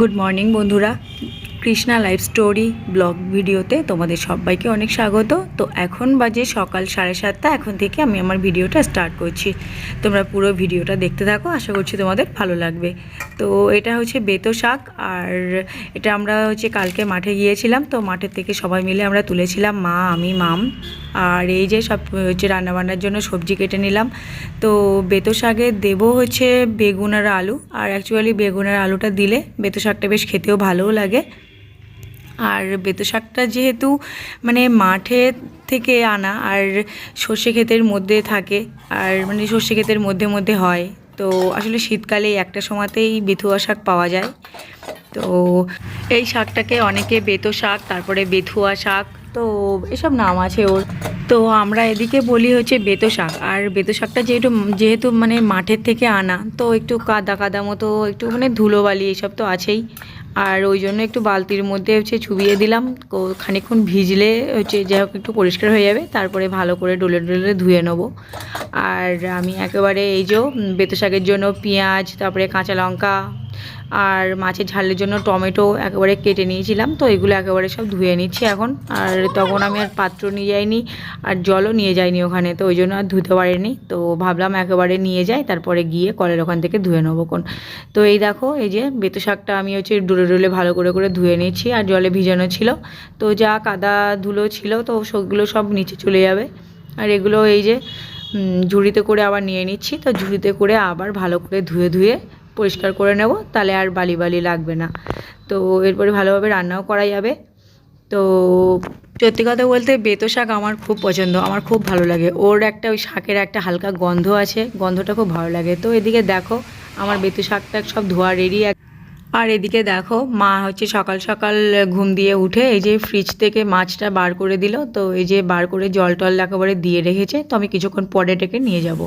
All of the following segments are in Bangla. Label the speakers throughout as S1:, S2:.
S1: গুড মর্নিং বন্ধুরা কৃষ্ণা লাইফ স্টোরি ব্লগ ভিডিওতে তোমাদের সবাইকে অনেক স্বাগত। তো এখন বাজে সকাল সাড়ে সাতটা, এখন থেকে আমি আমার ভিডিওটা স্টার্ট করছি। তোমরা পুরো ভিডিওটা দেখতে থাকো, আশা করছি তোমাদের ভালো লাগবে। তো এটা হচ্ছে বেতো শাক, আর এটা আমরা হচ্ছে কালকে মাঠে গিয়েছিলাম। তো মাঠের থেকে সবাই মিলে আমরা তুলেছিলাম, মা, আমি, মাম। আর এই যে সব হচ্ছে রান্নাবান্নার জন্য সবজি কেটে নিলাম। তো বেতো শাকে দেবো হচ্ছে বেগুন আর আলু। আর অ্যাকচুয়ালি বেগুন আর আলুটা দিলে বেতো শাকটা বেশ খেতেও ভালোও লাগে। আর বেতো শাকটা যেহেতু মানে মাঠে থেকে আনা আর সর্ষে ক্ষেতের মধ্যে থাকে আর মানে সর্ষে ক্ষেতের মধ্যে মধ্যে হয়, তো আসলে শীতকালে একটা সময়তেই বেথুয়া শাক পাওয়া যায়। তো এই শাকটাকে অনেকে বেতো শাক, তারপরে বেথুয়া শাক, তো এসব নাম আছে ওর। তো আমরা এদিকে বলি হচ্ছে বেতো শাক। আর বেতো শাকটা যেহেতু যেহেতু মানে মাঠের থেকে আনা, তো একটু কাদা কাদা মতো, একটু মানে ধুলোবালি এসব তো আছেই। আর ওই জন্য একটু বালতির মধ্যে হচ্ছে চুবিয়ে দিলাম। খানিকক্ষণ ভিজলে হচ্ছে যাই হোক একটু পরিষ্কার হয়ে যাবে, তারপরে ভালো করে ডলে ডলে ধুয়ে নেব। আর আমি একেবারে এই যে বেতো শাকের জন্য পেঁয়াজ, তারপরে কাঁচা লঙ্কা আর মাছের ঝালের জন্য টমেটো একেবারে কেটে নিয়েছিলাম। তো এগুলো একেবারে সব ধুয়ে নিচ্ছি এখন। আর তখন আমি আর পাত্র নিয়ে যাইনি আর জলও নিয়ে যাইনি ওখানে, তো ওই জন্য আর ধুতে পারিনি। তো ভাবলাম একেবারে নিয়ে যাই, তারপরে গিয়ে কলের ওখান থেকে ধুয়ে নেব কোন তো এই দেখো, এই যে বেতো শাকটা আমি হচ্ছে ডুলে ডুলে ভালো করে করে ধুয়ে নিচ্ছি আর জলে ভিজানো ছিল। তো যা কাদা ধুলো ছিল, তো সেগুলো সব নিচে চলে যাবে। আর এগুলো এই যে ঝুড়িতে করে আবার নিয়ে নিচ্ছি। তো ঝুড়িতে করে আবার ভালো করে ধুয়ে ধুয়ে পরিষ্কার করে নেব, তাহলে আর বালি বালি লাগবে না। তো এরপরে ভালোভাবে রান্নাও করা যাবে। তো সত্যি কথা বলতে বেতো শাক আমার খুব পছন্দ, আমার খুব ভালো লাগে। ওর একটা ওই শাকের একটা হালকা গন্ধ আছে, গন্ধটা খুব ভালো লাগে। তো এদিকে দেখো, আমার বেতো শাকটা সব ধোয়া রেডি আর এদিকে দেখো, মা হচ্ছে সকাল সকাল ঘুম দিয়ে উঠে এই যে ফ্রিজ থেকে মাছটা বার করে দিল। তো এই যে বার করে জল টল একেবারে দিয়ে রেখেছে, তো আমি কিছুক্ষণ পরে ডেকে নিয়ে যাব।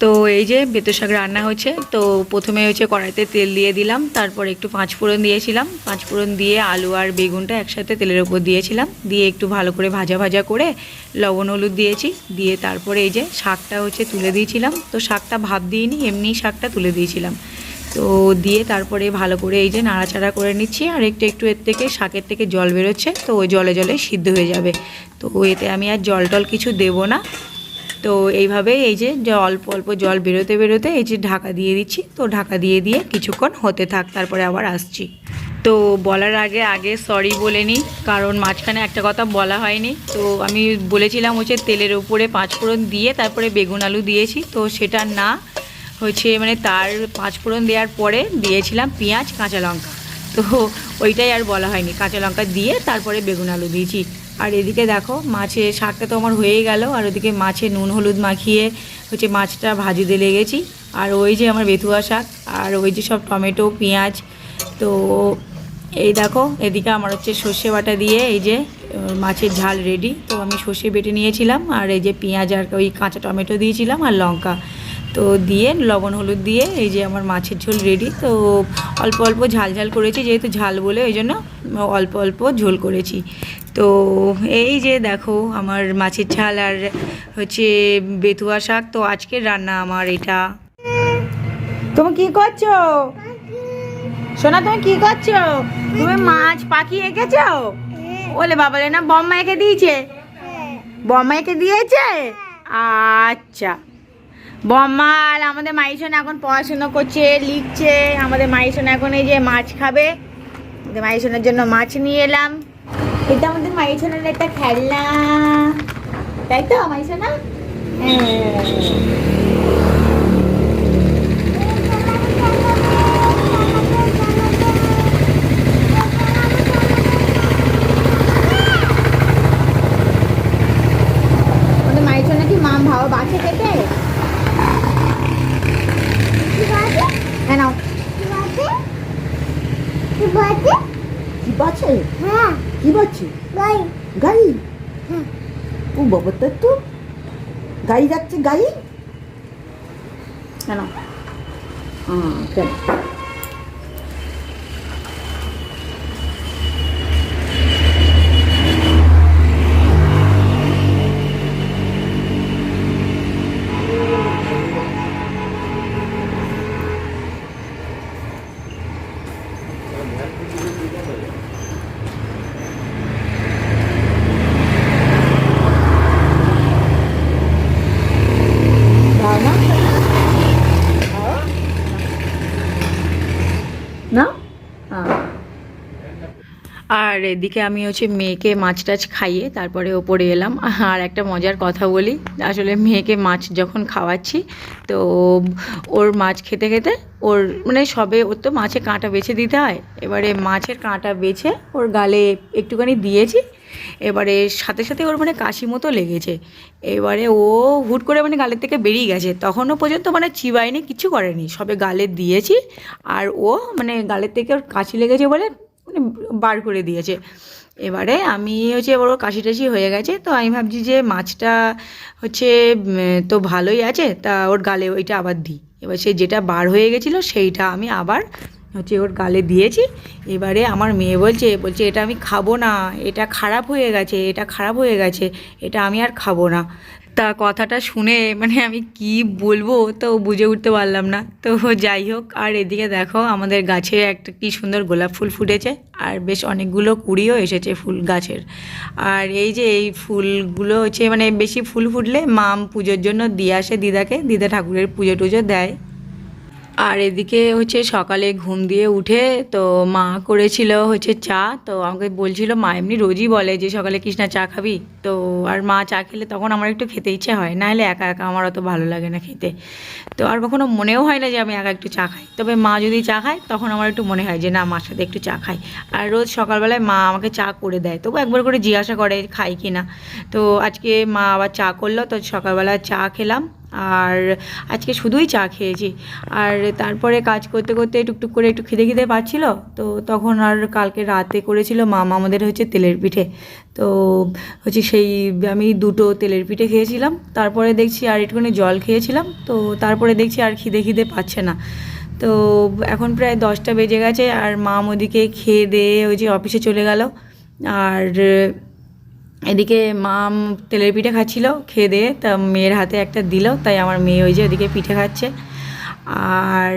S1: তো এই যে বেতো শাক রান্না হচ্ছে, তো প্রথমে হচ্ছে কড়াইতে তেল দিয়ে দিলাম, তারপর একটু পাঁচ ফোড়ন দিয়েছিলাম। পাঁচ ফোড়ন দিয়ে আলু আর বেগুনটা একসাথে তেলের ওপর দিয়েছিলাম। দিয়ে একটু ভালো করে ভাজা ভাজা করে লবণ হলুদ দিয়েছি। দিয়ে তারপরে এই যে শাকটা হচ্ছে তুলে দিয়েছিলাম। তো শাকটা ভাব দিইনি, এমনি শাকটা তুলে দিয়েছিলাম। তো দিয়ে তারপরে ভালো করে এই যে নাড়াচাড়া করে নিচ্ছি, আর একটু একটু এর থেকে শাকের থেকে জল বেরোচ্ছে, তো ওই জলে জলে সিদ্ধ হয়ে যাবে। তো এতে আমি আর জল টল কিছু দেবো না। তো এইভাবে এই যে অল্প অল্প জল বেরোতে বেরোতে এই যে ঢাকা দিয়ে দিচ্ছি, তো ঢাকা দিয়ে দিয়ে কিছুক্ষণ হতে থাক, তারপরে আবার আসছি। তো বলার আগে আগে সরি বলে নিই, কারণ মাঝখানে একটা কথা বলা হয়নি। তো আমি বলেছিলাম হচ্ছে তেলের উপরে পাঁচফোড়ন দিয়ে তারপরে বেগুন আলু দিয়েছি, তো সেটা না হচ্ছে মানে তার পাঁচফোড়ন দেওয়ার পরে দিয়েছিলাম পেঁয়াজ, কাঁচা লঙ্কা। তো ওইটাই আর বলা হয়নি, কাঁচা লঙ্কা দিয়ে তারপরে বেগুন আলু দিয়েছি। আর এদিকে দেখো, মাছে শাকটা তো আমার হয়েই গেল, আর ওদিকে মাছে নুন হলুদ মাখিয়ে হচ্ছে মাছটা ভাজিতে লেগেছি। আর ওই যে আমার বেথুয়া শাক, আর ওই যে সব টমেটো, পেঁয়াজ, তো এই দেখো, এদিকে আমার হচ্ছে সর্ষে বাটা দিয়ে এই যে মাছের ঝাল রেডি। তো আমি সর্ষে বেটে নিয়েছিলাম, আর এই যে পেঁয়াজ আর ওই কাঁচা টমেটো দিয়েছিলাম, আর লঙ্কা। তো দিয়ে লবণ, হলুদ দিয়ে এই যে আমার মাছের ঝোল রেডি তো অল্প অল্প ঝাল ঝাল করেছি, যেহেতু ঝাল বলে ওই জন্য অল্প অল্প ঝোল করেছি। তো এই যে দেখো আমার মাছের ঝাল আর হচ্ছে বেতুয়া শাক, তো আজকের রান্না আমার এটা। তুমি কি করছ? সোনা, তুমি কি করছ? তুমি মাছ পাখি এঁকেছো? বলে বাবা না, বম্মা এঁকে দিয়েছে? বম্মা এঁকে দিয়েছে? আচ্ছা। আর আমাদের মাইশন এখন পড়াশুনো করছে, লিখছে। আমাদের মাইশন এখন এই যে মাছ খাবে। আমাদের মাইশনের জন্য মাছ নিয়ে এলাম। এটা আমাদের মাইশনের একটা খেলনা। তাই তো মাইশোনা হ্যাঁ আমাদের মাইশন নাকি মাম ভাও বাসে খেতে হ্যাঁ নাও কি বাছে কি বাচ্ছে গাই? ও বাবা তো তো গাই যাচ্ছে গাই? কেন? কেন? আর এদিকে আমি হচ্ছে মেয়েকে মাছ টাছ খাইয়ে তারপরে ওপরে এলাম। আর একটা মজার কথা বলি, আসলে মেয়েকে মাছ যখন খাওয়াচ্ছি, তো ওর মাছ খেতে খেতে ওর মানে সবে ওর তো মাছে কাঁটা বেছে দিতে হয়। এবারে মাছের কাঁটা বেছে ওর গালে একটুখানি দিয়েছি, এবারে সাথে সাথে ওর মানে কাশি মতো লেগেছে। এবারে ও হুট করে মানে গালের থেকে বেরিয়ে গেছে। তখনও পর্যন্ত মানে চিবায়নি, কিছু করেনি। সবে গালে দিয়েছি, আর ও মানে গালের থেকে ওর কাশি লেগেছে বলে মানে বার করে দিয়েছে। এবারে আমি হচ্ছে এবার ওর কাশি টাশি হয়ে গেছে, তো আমি ভাবছি যে মাছটা হচ্ছে তো ভালোই আছে, তা ওর গালে ওইটা আবার দিই। এবার সে যেটা বার হয়ে গেছিল সেইটা আমি আবার হচ্ছে ওর গালে দিয়েছি। এবারে আমার মেয়ে বলছে বলছে এটা আমি খাব না, এটা খারাপ হয়ে গেছে, এটা খারাপ হয়ে গেছে, এটা আমি আর খাব না। তা কথাটা শুনে মানে আমি কি বলব তো বুঝে উঠতে পারলাম না। তো যাই হোক, আর এদিকে দেখো আমাদের গাছে একটা কি সুন্দর গোলাপ ফুল ফুটেছে, আর বেশ অনেকগুলো কুড়িও এসেছে ফুল গাছের। আর এই যে এই ফুলগুলো হচ্ছে মানে বেশি ফুল ফুটলে মাম পুজোর জন্য দিয়ে আসে দিদাকে, দিদা ঠাকুরের পুজো টুজো দেয়। আর এদিকে হচ্ছে সকালে ঘুম দিয়ে উঠে তো মা করেছিল হচ্ছে চা, তো আমাকে বলছিল, মা, এমনি রোজই বলে যে সকালে কৃষ্ণা চা খাবি। তো আর মা চা খেলে তখন আমার একটু খেতে ইচ্ছে হয়, না হলে একা একা আমার অত ভালো লাগে না খেতে। তো আর কখনো মনেও হয় না যে আমি একা একটু চা খাই। তবে মা যদি চা খায়, তখন আমার একটু মনে হয় যে, না, মার সাথে একটু চা খাই। আর রোজ সকালবেলায় মা আমাকে চা করে দেয়, তবু একবার করে জিজ্ঞাসা করে খাই কি না তো আজকে মা আবার চা করল, তো সকালবেলা চা খেলাম। আর আজকে শুধুই চা খেয়েছি। আর তারপরে কাজ করতে করতে টুকটুক করে একটু খিদে খিদে পাচ্ছিল, তো তখন আর কালকে রাতে করেছিল মামা আমাদের হচ্ছে তেলের পিঠে। তো হচ্ছে সেই আমি দুটো তেলের পিঠে খেয়েছিলাম, তারপরে দেখছি আর একটুখানি জল খেয়েছিলাম, তো তারপরে দেখছি আর খিদে খিদে পাচ্ছে না। তো এখন প্রায় দশটা বেজে গেছে আর মা ওদিকে খেয়ে দিয়ে ওই যে অফিসে চলে গেল। আর এদিকে মা তেলের পিঠে খাচ্ছিল, খেয়ে দিয়ে তা মেয়ের হাতে একটা দিল, তাই আমার মেয়ে ওই যে ওদিকে পিঠে খাচ্ছে। আর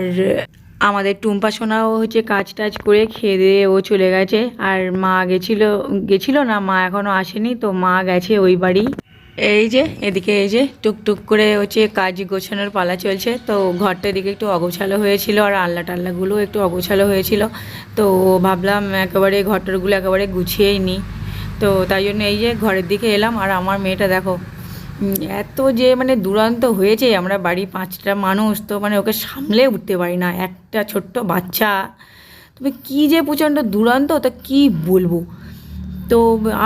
S1: আমাদের টুম্পা সোনাও হচ্ছে কাজ টাজ করে খেয়ে দিয়ে ও চলে গেছে। আর মা গেছিল গেছিল না, মা এখনও আসেনি, তো মা গেছে ওই বাড়ি। এই যে, এদিকে এই যে, টুকটুক করে হচ্ছে কাজ গোছানোর পালা চলছে। তো ঘরটা এদিকে একটু অগোছালো হয়েছিল, আর আল্লা টাল্লাগুলো একটু অগোছালো হয়েছিল। তো ভাবলাম একেবারে ঘরটারগুলো একেবারে গুছিয়েই নিই। তো তাই জন্য এই যে ঘরের দিকে এলাম আর আমার মেয়েটা দেখো এত যে মানে দুরান্ত হয়েছে, আমরা বাড়ি পাঁচটা মানুষ, তো মানে ওকে সামলে উঠতে পারি না। একটা ছোট্ট বাচ্চা তবে কী যে প্রচণ্ড দুরান্ত, তা কী বলব? তো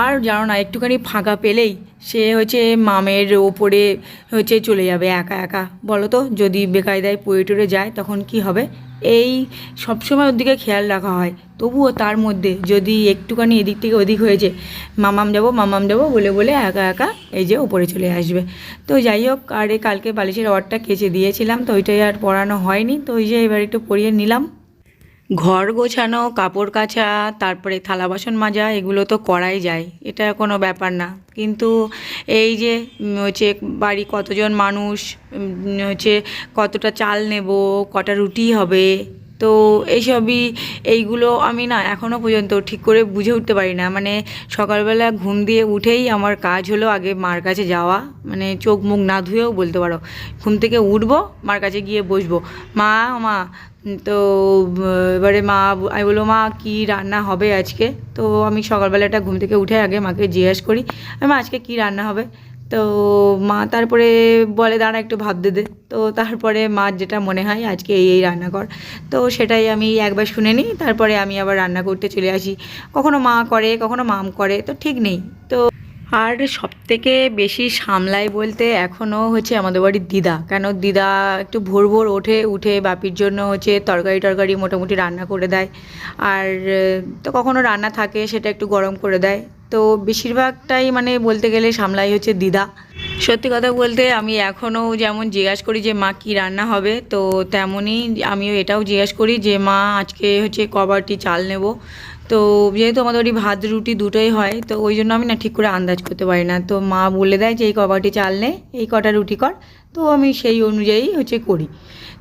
S1: আর জানো না, একটুখানি ফাঁকা পেলেই সে হচ্ছে মামের ওপরে হচ্ছে চলে যাবে একা একা। বলো তো, যদি বেকায়দায় টরে যায়, তখন কি হবে? এই সবসময় ওর দিকে খেয়াল রাখা হয়। তবুও তার মধ্যে যদি একটুখানি এদিক থেকে ওদিক হয়েছে, মামাম যাব মামাম যাব বলে বলে একা একা এই যে ওপরে চলে আসবে। তো যাই হোক, আর কালকে বালিশের অরটা কেচে দিয়েছিলাম, তো ওইটাই আর পড়ানো হয়নি, তো ওই যে এবার একটু পড়িয়ে নিলাম। ঘর গোছানো, কাপড় কাচা, তারপরে থালা বাসন মাজা, এগুলো তো করাই যায়। এটা কোনো ব্যাপার না। কিন্তু এই যে হচ্ছে বাড়ি কতজন মানুষ হচ্ছে কতটা চাল নেব, কটা রুটি হবে, তো এইসবই এইগুলো আমি না এখনও পর্যন্ত ঠিক করে বুঝে উঠতে পারি না। মানে সকালবেলা ঘুম দিয়ে উঠেই আমার কাজ হলো আগে মার কাছে যাওয়া। মানে চোখ মুখ না ধুয়েও বলতে পারো। ঘুম থেকে উঠবো, মার কাছে গিয়ে বসবো। মা মা তো এবারে মা আমি বলব মা, কী রান্না হবে আজকে? তো আমি সকালবেলাটা ঘুম থেকে উঠে আগে মাকে জিজ্ঞেস করি "আরে মা আজকে কী রান্না হবে? তো মা তারপরে বলে, দাঁড়া, একটু ভাবতে দে। তো তারপরে মার যেটা মনে হয়, আজকে এই এই রান্না কর। তো সেটাই আমি একবার শুনে নিই, তারপরে আমি আবার রান্না করতে চলে আসি। কখনো মা করে, কখনো মাম করে, তো ঠিক নেই। তো আর সব থেকে বেশি সামলাই বলতে এখনও হচ্ছে আমাদের বাড়ির দিদা। কেন দিদা একটু ভোর ভোর ওঠে, উঠে বাপির জন্য হচ্ছে তরকারি টরকারি মোটামুটি রান্না করে দেয়। আর, তো কখনো রান্না থাকে সেটা একটু গরম করে দেয়। তো বেশিরভাগটাই মানে বলতে গেলে সামলাই হচ্ছে দিদা। সত্যি কথা বলতে আমি এখনও যেমন জিজ্ঞাসা করি যে, মা, কী রান্না হবে? তো তেমনই আমিও এটাও জিজ্ঞাসা করি যে, মা, আজকে হচ্ছে কবারটি চাল নেব। তো যেহেতু আমাদের ওই ভাত, রুটি দুটোই হয়, তো ওই জন্য আমি না ঠিক করে আন্দাজ করতে পারি না। তো মা বলে দেয় যে, এই কবারটি চাল নে, এই কটা রুটি কর। তো আমি সেই অনুযায়ী হচ্ছে করি।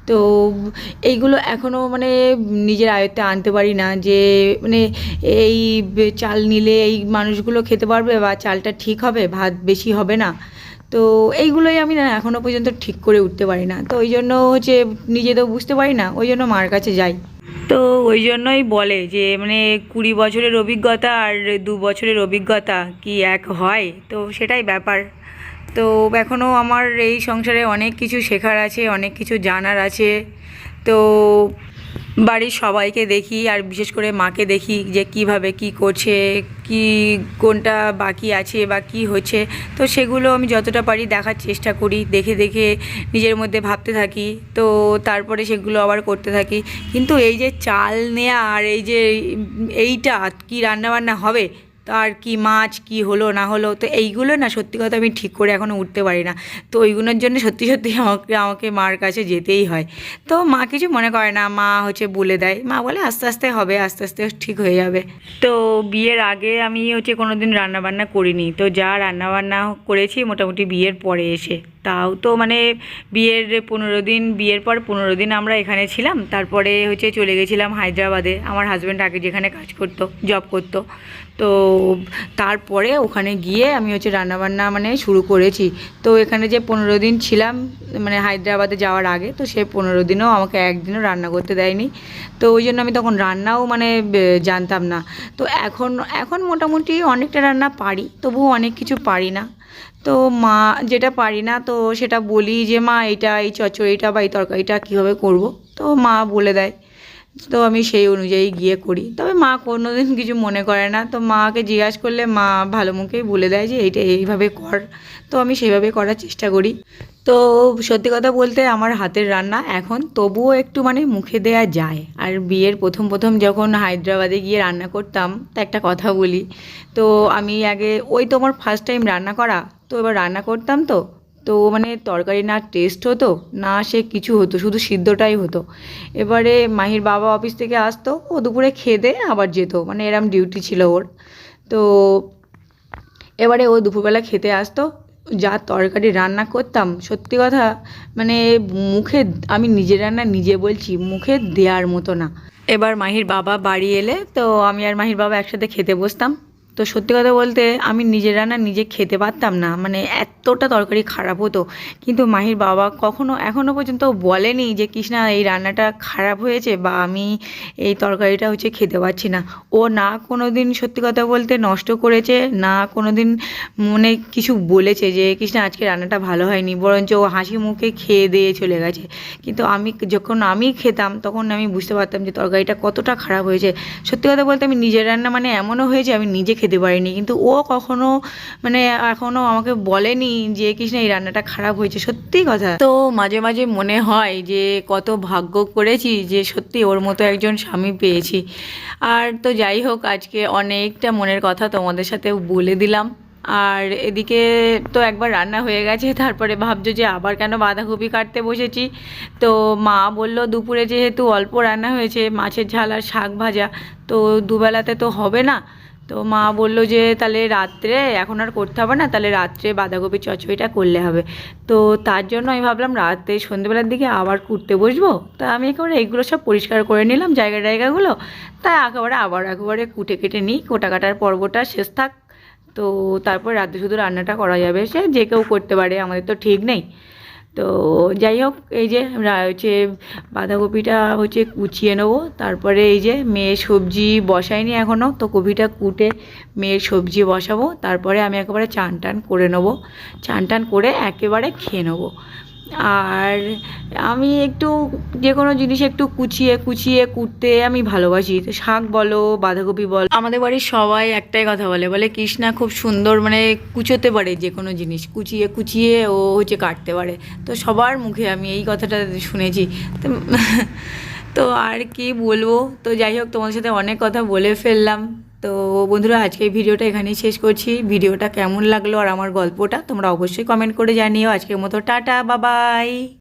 S1: তো এইগুলো এখনও মানে নিজের আয়ত্তে আনতে পারি না যে মানে এই চাল নিলে এই মানুষগুলো খেতে পারবে বা চালটা ঠিক হবে, ভাত বেশি হবে না। তো এইগুলোই আমি না এখনও পর্যন্ত ঠিক করে উঠতে পারি না। তো ওই জন্য হচ্ছে নিজে তো বুঝতে পারি না, ওই জন্য মার কাছে যাই। তো ওই জন্যই বলে যে মানে কুড়ি বছরের অভিজ্ঞতা আর দু বছরের অভিজ্ঞতা কি এক হয়? তো সেটাই ব্যাপার। তো এখনও আমার এই সংসারে অনেক কিছু শেখার আছে, অনেক কিছু জানার আছে। তো বাড়ির সবাইকে দেখি আর বিশেষ করে মাকে দেখি যে কীভাবে কি করছে, কি, কোনটা বাকি আছে বা কি হচ্ছে। তো সেগুলো আমি যতটা পারি দেখার চেষ্টা করি, দেখে দেখে নিজের মধ্যে ভাবতে থাকি। তো তারপরে সেগুলো আবার করতে থাকি। কিন্তু এই যে চাল নেয়া আর এই যে এইটা, কি রান্নাবান্না হবে? তার কি মাছ, কি হলো, না হলো, তো এইগুলো না সত্যি কথা আমি ঠিক করে এখনও উঠতে পারি না। তো ওইগুলোর জন্য সত্যি সত্যি আমাকে আমাকে মার কাছে যেতেই হয়। তো মা কিছু মনে করে না, মা হচ্ছে বলে দেয়। মা বলে, আস্তে আস্তে হবে, আস্তে আস্তে ঠিক হয়ে যাবে। তো বিয়ের আগে আমি হচ্ছে কোনো দিন রান্নাবান্না করিনি। তো যা রান্নাবান্না করেছি মোটামুটি বিয়ের পরে এসে। তাও তো মানে বিয়ের পনেরো দিন, বিয়ের পর পনেরো দিন আমরা এখানে ছিলাম। তারপরে হচ্ছে চলে গেছিলাম হায়দ্রাবাদে। আমার হাজব্যান্ড আগে যেখানে কাজ করতো জব করতো। তো তারপরে ওখানে গিয়ে আমি হচ্ছে রান্নাবান্না মানে শুরু করেছি। তো এখানে যে পনেরো দিন ছিলাম মানে হায়দ্রাবাদে যাওয়ার আগে, তো সেই পনেরো দিনও আমাকে একদিনও রান্না করতে দেয়নি। তো ওই জন্য আমি তখন রান্নাও মানে জানতাম না। তো এখন এখন মোটামুটি অনেকটা রান্না পারি, তবুও অনেক কিছু পারি না। তো মা, যেটা পারি না, তো সেটা বলি যে, মা এটা এই চচ্চড়িটা বা এই তরকারিটা কীভাবে করব? তো মা বলে দেয়। তো আমি সেই অনুযায়ী গিয়ে করি। তবে মা কোনো দিন কিছু মনে করে না। তো মাকে জিজ্ঞাসা করলে মা ভালো মুখেই বলে দেয় যে, এইটা এইভাবে কর। তো আমি সেইভাবে করার চেষ্টা করি। তো সত্যি কথা বলতে আমার হাতের রান্না এখন তবুও একটু মানে মুখে দেয়া যায়। আর বিয়ের প্রথম প্রথম যখন হায়দ্রাবাদে গিয়ে রান্না করতাম, তা একটা কথা বলি। তো আমি আগে, ওই তো আমার ফার্স্ট টাইম রান্না করা, তো এবার রান্না করতাম তো তো মানে তরকারি না টেস্ট হতো, না সে কিছু হতো, শুধু সিদ্ধটাই হতো। এবারে মাহির বাবা অফিস থেকে আসতো, ও দুপুরে খেয়ে দিয়ে আবার যেত মানে এরম ডিউটি ছিল ওর। তো এবারে ও দুপুরবেলা খেতে আসতো, যা তরকারি রান্না করতাম, সত্যি কথা মানে মুখে আমি নিজে রান্না নিজে বলছি, মুখে দেওয়ার মতো না। এবার মাহির বাবা বাড়ি এলে, তো আমি আর মাহির বাবা একসাথে খেতে বসতাম। তো সত্যি কথা বলতে আমি নিজের রান্না নিজে খেতে পারতাম না। মানে এতটা তরকারি খারাপ হতো। কিন্তু মাহির বাবা কখনো এখনও পর্যন্ত বলেনি যে, কৃষ্ণা, এই রান্নাটা খারাপ হয়েছে বা আমি এই তরকারিটা হচ্ছে খেতে পারছি না। ও না কোনো দিন সত্যি কথা বলতে নষ্ট করেছে, না কোনো দিন মনে কিছু বলেছে যে, কৃষ্ণা, আজকে রান্নাটা ভালো হয়নি। বরঞ্চ ও হাসি মুখে খেয়ে দিয়ে চলে গেছে। কিন্তু আমি যখন আমি খেতাম, তখন আমি বুঝতে পারতাম যে, তরকারিটা কতটা খারাপ হয়েছে। সত্যি কথা বলতে আমি নিজের রান্না মানে এমনও হয়েছে, আমি নিজে খেতে পারিনি। কিন্তু ও কখনো মানে এখনও আমাকে বলেনি যে, কৃষ্ণ, এই রান্নাটা খারাপ হয়েছে। সত্যি কথা। তো মাঝে মাঝে মনে হয় যে, কত ভাগ্য করেছি যে, সত্যি ওর মতো একজন স্বামী পেয়েছি। আর তো যাই হোক, আজকে অনেকটা মনের কথা তোমাদের সাথে বলে দিলাম। আর এদিকে তো একবার রান্না হয়ে গেছে, তারপরে ভাবছ যে, আবার কেন বাঁধাকপি কাটতে বসেছি? তো মা বলল, দুপুরে যেহেতু অল্প রান্না হয়েছে, মাছের ঝাল আর শাক ভাজা, তো দুবেলাতে তো হবে না। তো মা বলল যে, তাহলে রাত্রে, এখন আর করতে হবে না, তাহলে রাত্রে বাঁধাকপি চচ্চড়িটা করলে হবে। তো তার জন্য আমি ভাবলাম, রাতে সন্ধ্যেবেলার দিকে আবার কুটতে বসবো? তা আমি একেবারে এইগুলো সব পরিষ্কার করে নিলাম, জায়গা জায়গাগুলো তাই একেবারে আবার একেবারে কুটে কেটে নিই, কোটা কাটার পর্বটা শেষ থাক। তো তারপর রাতে শুধু রান্নাটা করা যাবে। সে যে কেউ করতে পারে, আমাদের তো ঠিক নেই। তো যাই হোক এই যে হচ্ছে বাঁধাকপিটা হচ্ছে কুচিয়ে নেব। তারপরে এই যে মেয়ে সবজি বসাইনি এখনও তো কপিটা কুটে মেয়ের সবজি বসাবো। তারপরে আমি একেবারে চান টান করে নেব। চান টান করে একেবারে খেয়ে নেব। আর আমি একটু যে কোনো জিনিস একটু কুচিয়ে কুচিয়ে, কুটতে আমি ভালোবাসি। শাক বলো, বাঁধাকপি বলো। আমাদের বাড়ির সবাই একটাই কথা বলে বলে কৃষ্ণা খুব সুন্দর মানে কুচোতে পারে যে কোনো জিনিস। কুচিয়ে কুচিয়ে ও হচ্ছে কাটতে পারে। তো সবার মুখে আমি এই কথাটা শুনেছি। তো তো আর কি বলব? তো যাই হোক, তোমাদের সাথে অনেক কথা বলে ফেললাম। তো বন্ধুরা আজকে ভিডিওটা এখানেই শেষ করছি। ভিডিওটা কেমন লাগল আর আমার গল্পটা তোমরা অবশ্যই কমেন্ট করে জানিও। আজকের মতো টাটা, বাবাই।